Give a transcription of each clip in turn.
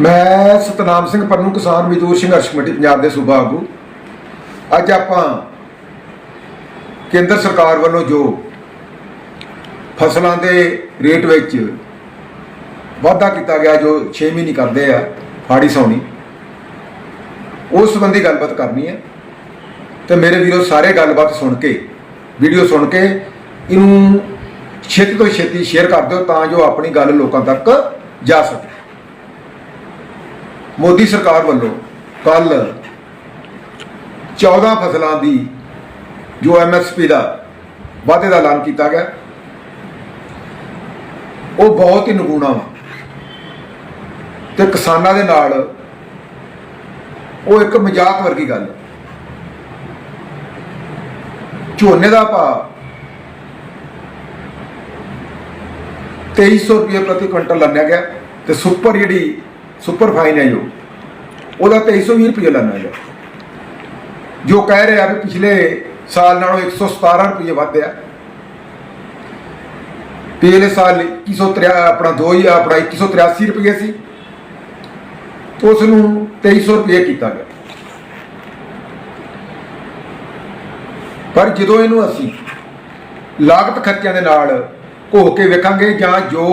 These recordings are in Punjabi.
ਮੈਂ ਸਤਨਾਮ ਸਿੰਘ ਪੰਨੂ ਕਿਸਾਨ ਮਜ਼ਦੂਰ ਸੰਘਰਸ਼ ਕਮੇਟੀ ਪੰਜਾਬ ਦੇ ਸੂਬਾ ਆਗੂ। ਅੱਜ ਆਪਾਂ ਕੇਂਦਰ ਸਰਕਾਰ ਵੱਲੋਂ ਜੋ ਫਸਲਾਂ ਦੇ ਰੇਟ ਵਿੱਚ ਵਾਧਾ ਕੀਤਾ ਗਿਆ, ਜੋ 6 ਮਹੀਨੇ ਕਰਦੇ ਆ ਫਾੜੀ ਸੌਣੀ ਉਸ ਸੰਬੰਧੀ ਗੱਲਬਾਤ ਕਰਨੀ ਹੈ। ਤੇ ਮੇਰੇ ਵੀਰੋ, ਸਾਰੇ ਗੱਲਬਾਤ ਸੁਣ ਕੇ, ਵੀਡੀਓ ਸੁਣ ਕੇ ਇਹਨੂੰ ਛੇਤੀ ਤੋਂ ਛੇਤੀ ਸ਼ੇਅਰ ਕਰ ਦਿਓ ਤਾਂ ਜੋ ਆਪਣੀ ਗੱਲ ਲੋਕਾਂ ਤੱਕ ਜਾ ਸਕੇ। ਮੋਦੀ ਸਰਕਾਰ ਵੱਲੋਂ ਕੱਲ 14 ਫਸਲਾਂ ਦੀ ਜੋ ਐਮਐਸਪੀ ਦਾ ਵਾਅਦੇ ਦਾ ਐਲਾਨ ਕੀਤਾ ਗਿਆ। ਉਹ ਬਹੁਤ ਹੀ ਨਗੂਣਾ ਵਾ। ਤੇ ਕਿਸਾਨਾਂ ਦੇ ਨਾਲ ਉਹ ਇੱਕ ਮਜ਼ਾਕ ਵਰਗੀ ਗੱਲ। ਝੋਨੇ ਦਾ ਭਾਅ 2300 ਰੁਪਏ ਪ੍ਰਤੀ ਕੁਇੰਟਲ ਲੰਨਿਆ ਗਿਆ ਤੇ ਸੁਪਰ ਜਿਹੜੀ ਸੁਪਰ ਫਾਈਨ ਹੈ ਜੋ। ਉਹਦਾ 2320 ਰੁਪਏ ਲੰਨਿਆ ਗਿਆ ਜੋ ਕਹਿ ਰਿਹਾ ਵੀ ਪਿਛਲੇ ਸਾਲ ਨਾਲੋਂ 117 ਰੁਪਏ ਵਧਿਆ ਪਿਛਲੇ ਸਾਲ 2103 ਆਪਣਾ 2000 ਆਪਣਾ 2183 ਰੁਪਏ ਸੀ। ਤੇ ਉਸ ਨੂੰ 2300 ਰੁਪਏ ਕੀਤਾ ਗਿਆ। ਪਰ ਜਦੋਂ ਇਹਨੂੰ ਅਸੀਂ ਲਾਗਤ ਖਰਚਿਆਂ ਦੇ ਨਾਲ ਘੋ ਕੇ ਵੇਖਾਂਗੇ ਜਾਂ ਜੋ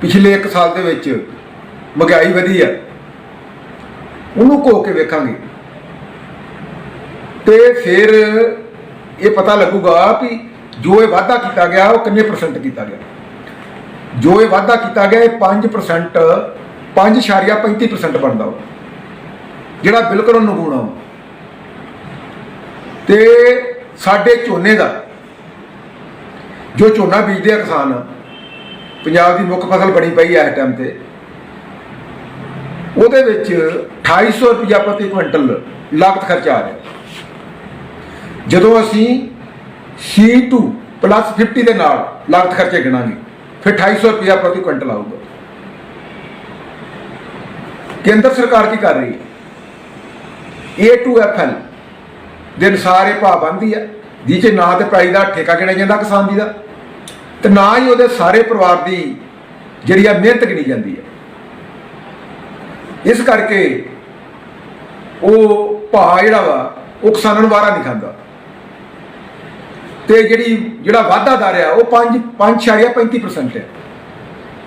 ਪਿਛਲੇ 1 ਸਾਲ ਦੇ ਵਿੱਚ ਮਹਿੰਗਾਈ ਵਧੀ ਆ। ਉਹਨੂੰ ਘੋ ਕੇ ਵੇਖਾਂਗੇ। ਤੇ ਫਿਰ ਇਹ ਪਤਾ ਲੱਗੂਗਾ ਵੀ ਜੋ ਇਹ ਵਾਅਦਾ ਕੀਤਾ ਗਿਆ, ਉਹ ਕਿੰਨੇ ਪਰਸੈਂਟ ਕੀਤਾ ਗਿਆ। ਜੋ ਇਹ ਵਾਅਦਾ ਕੀਤਾ ਗਿਆ, ਇਹ 5% 5.35% ਬਣਦਾ ਉਹ, ਜਿਹੜਾ ਬਿਲਕੁਲ ਨਗੂਣਾ ਵਾ ਤੇ ਸਾਡੇ ਝੋਨੇ ਦਾ, ਜੋ ਝੋਨਾ ਬੀਜਦੇ ਆ ਕਿਸਾਨ, ਪੰਜਾਬ ਦੀ ਮੁੱਖ ਫਸਲ ਬਣੀ ਪਈ ਹੈ ਇਸ ਟਾਈਮ ਤੇ। ਉਹਦੇ ਵਿੱਚ 2800 ਰੁਪਇਆ ਪ੍ਰਤੀ ਕੁਇੰਟਲ ਲਾਗਤ ਖਰਚਾ ਆ ਰਿਹਾ। ਜਦੋਂ ਅਸੀਂ C2 ਪਲੱਸ 50 ਦੇ ਨਾਲ ਲਾਗਤ ਖਰਚੇ ਗਿਣਾਂਗੇ, ਫਿਰ 2800 ਰੁਪਇਆ ਪ੍ਰਤੀ ਕੁਇੰਟਲ ਆਊਗਾ। ਕੇਂਦਰ ਸਰਕਾਰ ਕੀ ਕਰ ਰਹੀ ਹੈ? A2FL ਦੇ ਅਨੁਸਾਰ ਇਹ ਭਾਅ ਬੰਦੀ ਹੈ, ਜਿਹਦੇ ਨਾ ਤੇ ਪ੍ਰਾਈਸ ਦਾ ਠੇਕਾ ਗਿਣਿਆ ਜਾਂਦਾ ਕਿਸਾਨ ਦੀ ਦਾ, ਤੇ ਨਾ ਹੀ ਉਹਦੇ ਸਾਰੇ ਪਰਿਵਾਰ ਦੀ ਜਿਹੜੀ ਆ ਮਿਹਨਤ ਗਿਣੀ ਜਾਂਦੀ ਹੈ। ਇਸ ਕਰਕੇ ਉਹ ਭਾ ਜਿਹੜਾ ਵਾ, ਉਹ ਕਿਸਾਨਾਂ ਨੂੰ ਵਾਰਾ ਨਹੀਂ ਖਾਂਦਾ। ਤੇ ਜਿਹੜੀ, ਜਿਹੜਾ ਵਾਧਾ ਦਰ ਆ ਉਹ 5 5.35% ਹੈ।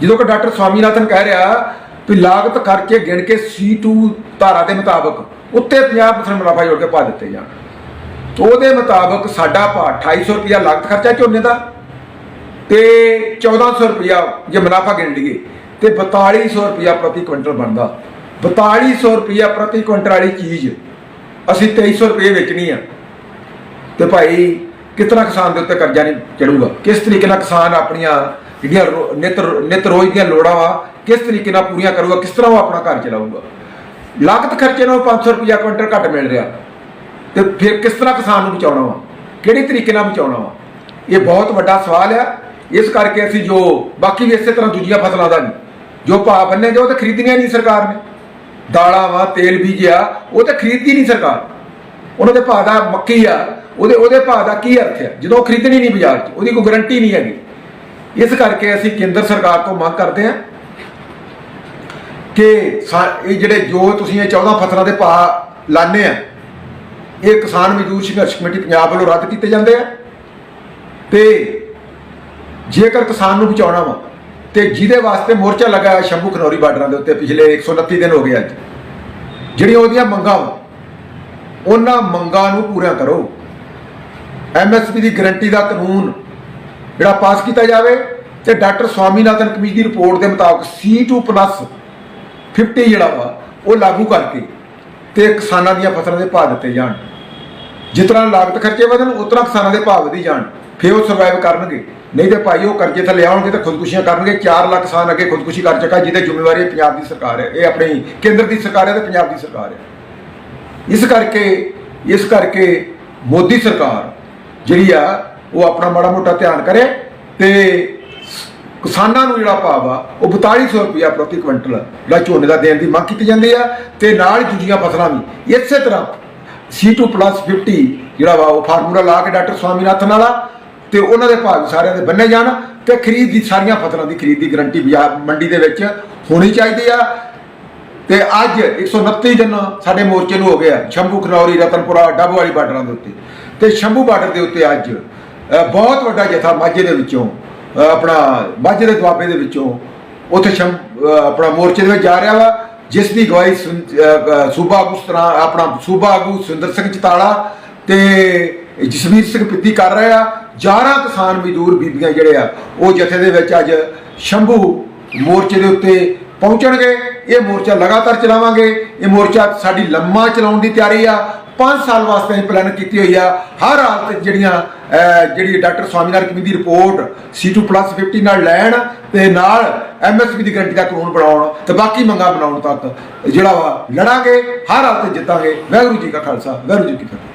ਜਦੋਂ ਕਿ ਡਾਕਟਰ ਸਵਾਮੀਨਾਥਨ ਕਹਿ ਰਿਹਾ ਵੀ ਲਾਗਤ ਕਰਕੇ ਗਿਣ ਕੇ C2 ਧਾਰਾ ਦੇ ਮੁਤਾਬਕ ਉੱਤੇ 50% ਮੁਨਾਫਾ ਜੋੜ ਕੇ ਪਾ ਦਿੱਤੇ ਜਾਣ। ਉਹਦੇ ਮੁਤਾਬਕ ਸਾਡਾ ਭਾਅ 2800 ਰੁਪਇਆ ਲਾਗਤ ਖਰਚਾ ਝੋਨੇ ਦਾ ਤੇ 1400 ਰੁਪਇਆ ਜੇ ਮੁਨਾਫਾ ਗਿਣ ਲਈਏ, ਤੇ 4200 ਰੁਪਇਆ ਪ੍ਰਤੀ ਕੁਇੰਟਲ ਬਣਦਾ। 4200 ਰੁਪਇਆ ਪ੍ਰਤੀ ਕੁਇੰਟਲ ਵਾਲੀ ਚੀਜ਼ ਅਸੀਂ 2300 ਰੁਪਏ ਵੇਚਣੀ ਆ। ਤੇ ਭਾਈ, ਕਿਤਨਾ ਕਿਸਾਨ ਦੇ ਉੱਤੇ ਕਰਜ਼ਾ ਨਹੀਂ ਚੜੂਗਾ? ਕਿਸ ਤਰੀਕੇ ਨਾਲ ਕਿਸਾਨ ਆਪਣੀਆਂ ਜਿਹੜੀਆਂ ਰੋ- ਨਿਤ ਨਿਤ ਰੋਜ਼ ਦੀਆਂ ਲੋੜਾਂ ਵਾ, ਕਿਸ ਤਰੀਕੇ ਨਾਲ ਪੂਰੀਆਂ ਕਰੂਗਾ, ਕਿਸ ਤਰ੍ਹਾਂ ਉਹ ਆਪਣਾ ਘਰ ਚਲਾਊਗਾ? ਲਾਗਤ ਖਰਚੇ ਨਾਲ 500 ਰੁਪਇਆ ਕੁਇੰਟਲ ਘੱਟ ਮਿਲ ਰਿਹਾ। ਤੇ ਫਿਰ ਕਿਸ ਤਰ੍ਹਾਂ ਕਿਸਾਨ ਨੂੰ ਬਚਾਉਣਾ ਵਾ? ਕਿਹੜੇ ਤਰੀਕੇ ਨਾਲ ਬਚਾਉਣਾ ਵਾ? ਇਹ ਬਹੁਤ ਵੱਡਾ ਸਵਾਲ ਆ। ਇਸ ਕਰਕੇ ਅਸੀਂ ਜੋ, ਬਾਕੀ ਵੀ ਇਸੇ ਤਰ੍ਹਾਂ ਦੂਜੀਆਂ ਫਸਲਾਂ ਦਾ ਵੀ ਜੋ ਭਾਅ ਬੰਨੇ, ਜੋ ਉਹ ਤਾਂ ਖਰੀਦਣੀਆਂ ਨਹੀਂ ਸਰਕਾਰ ਨੇ। ਦਾਲਾਂ ਵਾ, ਤੇਲ ਬੀਜ ਆ, ਉਹ ਤਾਂ ਖਰੀਦਦੀ ਨਹੀਂ ਸਰਕਾਰ। ਉਹਨਾਂ ਦੇ ਭਾਅ ਦਾ ਮੱਕੀ ਆ, ਉਹਦੇ ਉਹਦੇ ਭਾਅ ਦਾ ਕੀ ਅਰਥ ਹੈ ਜਦੋਂ ਉਹ ਖਰੀਦਣੀ ਨਹੀਂ ਬਾਜ਼ਾਰ 'ਚ, ਉਹਦੀ ਕੋਈ ਗਾਰੰਟੀ ਨਹੀਂ ਹੈਗੀ। ਇਸ ਕਰਕੇ ਅਸੀਂ ਕੇਂਦਰ ਸਰਕਾਰ ਤੋਂ ਮੰਗ ਕਰਦੇ ਹਾਂ ਕਿ ਸਾ- ਇਹ ਜਿਹੜੇ ਜੋ ਤੁਸੀਂ ਇਹ 14 ਫਸਲਾਂ ਦੇ ਭਾਅ ਲਾਣੇ ਆ, ਇਹ ਕਿਸਾਨ ਮਜ਼ਦੂਰ ਸੰਘਰਸ਼ ਕਮੇਟੀ ਪੰਜਾਬ ਵੱਲੋਂ ਰੱਦ ਕੀਤੇ ਜਾਂਦੇ ਆ। ਤੇ ਜੇਕਰ ਕਿਸਾਨ ਨੂੰ ਬਚਾਉਣਾ ਵਾ ਤੇ ਜਿਹਦੇ ਵਾਸਤੇ ਮੋਰਚਾ ਲੱਗਾ ਹੈ ਸ਼ੰਭੂ ਖਨੌਰੀ ਬਾਰਡਰਾਂ ਦੇ ਉੱਤੇ ਪਿਛਲੇ 129 ਦਿਨ ਹੋ ਗਏ ਅੱਜ। ਜਿਹੜੀਆਂ ਉਹਦੀਆਂ ਮੰਗਾਂ ਵਾ, ਉਹਨਾਂ ਮੰਗਾਂ ਨੂੰ ਪੂਰਾ ਕਰੋ। ਐਮਐਸਪੀ ਦੀ ਗਰੰਟੀ ਦਾ ਕਾਨੂੰਨ ਜਿਹੜਾ ਪਾਸ ਕੀਤਾ ਜਾਵੇ ਤੇ ਡਾਕਟਰ ਸਵਾਮੀਨਾਥਨ ਕਮਿਸ਼ਨ ਦੀ ਰਿਪੋਰਟ ਦੇ ਮੁਤਾਬਕ C2 50 ਜਿਹੜਾ ਵਾ, ਉਹ ਲਾਗੂ ਕਰਕੇ ਤੇ ਕਿਸਾਨਾਂ ਦੀਆਂ ਫਸਲਾਂ ਦੇ ਭਾਅ ਦਿੱਤੇ ਜਾਣ। ਜਿਸ ਤਰ੍ਹਾਂ ਲਾਗਤ ਖਰਚੇ ਵਧਣ, ਉਸ ਤਰ੍ਹਾਂ ਕਿਸਾਨਾਂ ਦੇ ਭਾਅ ਵਧੀ ਜਾਣ। ਫਿਰ ਉਹ ਸਰਵਾਈਵ ਕਰਨਗੇ। ਨਹੀਂ ਤੇ ਭਾਈ ਉਹ ਕਰਜ਼ੇ ਥੱਲੇ ਆਉਣਗੇ ਤਾਂ ਖੁਦਕੁਸ਼ੀਆਂ ਕਰਨਗੇ। 4 ਲੱਖ ਕਿਸਾਨ ਅੱਗੇ ਖੁਦਕੁਸ਼ੀ ਕਰ ਚੁੱਕਾ, ਜਿਹਦੇ ਜ਼ਿੰਮੇਵਾਰੀ ਪੰਜਾਬ ਦੀ ਸਰਕਾਰ ਹੈ। ਇਹ ਆਪਣੀ ਕੇਂਦਰ ਦੀ ਸਰਕਾਰ ਹੈ ਤੇ ਪੰਜਾਬ ਦੀ ਸਰਕਾਰ ਹੈ। ਇਸ ਕਰਕੇ ਇਸ ਕਰਕੇ ਮੋਦੀ ਸਰਕਾਰ ਜਿਹੜੀ ਆ, ਉਹ ਆਪਣਾ ਮਾੜਾ ਮੋਟਾ ਧਿਆਨ ਕਰੇ ਤੇ ਕਿਸਾਨਾਂ ਨੂੰ ਜਿਹੜਾ ਭਾਵ ਆ, ਉਹ 4200 ਰੁਪਇਆ ਪ੍ਰਤੀ ਕੁਇੰਟਲ ਜਿਹੜਾ ਝੋਨੇ ਦਾ ਦੇਣ ਦੀ ਮੰਗ ਕੀਤੀ ਜਾਂਦੀ ਆ ਤੇ ਨਾਲ ਹੀ ਦੂਜੀਆਂ ਫਸਲਾਂ ਵੀ। ਇਸੇ ਤਰ੍ਹਾਂ C2 50 ਜਿਹੜਾ ਵਾ, ਉਹ ਫਾਰਮੂਲਾ ਲਾ ਕੇ ਡਾਕਟਰ ਸਵਾਮੀਨਾਥਨ ਵਾਲਾ ਤੇ ਉਹਨਾਂ ਦੇ ਭਾਗ ਸਾਰਿਆਂ ਦੇ ਬੰਨੇ ਜਾਣ ਕਿ ਖਰੀਦ ਦੀ ਸਾਰੀਆਂ ਫਸਲਾਂ ਦੀ ਖਰੀਦ ਦੀ ਗਰੰਟੀ ਬਾਜ਼ਾਰ ਮੰਡੀ ਦੇ ਵਿੱਚ ਹੋਣੀ ਚਾਹੀਦੀ ਆ। ਤੇ ਅੱਜ 129 ਦਿਨ ਸਾਡੇ ਮੋਰਚੇ ਨੂੰ ਹੋ ਗਿਆ, ਸ਼ੰਭੂ ਖਨੌਰੀ, ਰਤਨਪੁਰਾ, ਡੱਬ ਵਾਲੀ ਬਾਰਡਰਾਂ ਦੇ ਉੱਤੇ। ਤੇ ਸ਼ੰਭੂ ਬਾਰਡਰ ਦੇ ਉੱਤੇ ਅੱਜ ਬਹੁਤ ਵੱਡਾ ਜਥਾ ਮਾਝੇ ਦੇ ਵਿੱਚੋਂ ਆਪਣਾ ਮਾਝੇ ਦੇ ਦੁਆਬੇ ਦੇ ਵਿੱਚੋਂ ਉੱਥੇ ਸ਼ੰ ਆਪਣਾ ਮੋਰਚੇ ਦੇ ਵਿੱਚ ਜਾ ਰਿਹਾ ਵਾ, ਜਿਸ ਦੀ ਗਵਾਹੀ ਸੂਬਾ ਆਗੂ ਆਪਣਾ ਸੂਬਾ ਆਗੂ ਸੁੰਦਰ ਸਿੰਘ ਚਤਾਲਾ ਤੇ ਜਸਵੀਰ ਸਿੰਘ ਪਿੱਤੀ ਕਰ ਰਿਹਾ 11 ਕਿਸਾਨ ਮਜ਼ਦੂਰ ਬੀਬੀਆਂ ਜਿਹੜੇ ਆ, ਉਹ ਜਥੇ ਦੇ ਵਿੱਚ ਅੱਜ ਸ਼ੰਭੂ ਮੋਰਚੇ ਦੇ ਉੱਤੇ ਪਹੁੰਚਣਗੇ। ਇਹ ਮੋਰਚਾ ਲਗਾਤਾਰ ਚਲਾਵਾਂਗੇ। ਇਹ ਮੋਰਚਾ ਸਾਡੀ ਲੰਮਾ ਚਲਾਉਣ ਦੀ ਤਿਆਰੀ ਆ। 5 ਸਾਲ ਵਾਸਤੇ ਅਸੀਂ ਪਲਾਨ ਕੀਤੀ ਹੋਈ ਆ। ਹਰ ਹਾਲਤ ਜਿਹੜੀਆਂ ਜਿਹੜੀ ਡਾਕਟਰ ਸਵਾਮੀਨਾਥਨ ਕਮੇਟੀ ਦੀ ਰਿਪੋਰਟ C2+50 ਨਾਲ ਲੈਣ ਤੇ ਨਾਲ ਐਮਐਸਪੀ ਦੀ ਗਰੰਟੀ ਦਾ ਕਾਨੂੰਨ ਬਣਾਉਣ ਤੇ ਬਾਕੀ ਮੰਗਾਂ ਬਣਾਉਣ ਤੱਕ ਜਿਹੜਾ ਵਾ, ਲੜਾਂਗੇ, ਹਰ ਹਾਲਤ ਜਿੱਤਾਂਗੇ। ਵਾਹਿਗੁਰੂ ਜੀ ਕਾ ਖਾਲਸਾ, ਵਾਹਿਗੁਰੂ ਜੀ ਕੀ ਫਤਿਹ।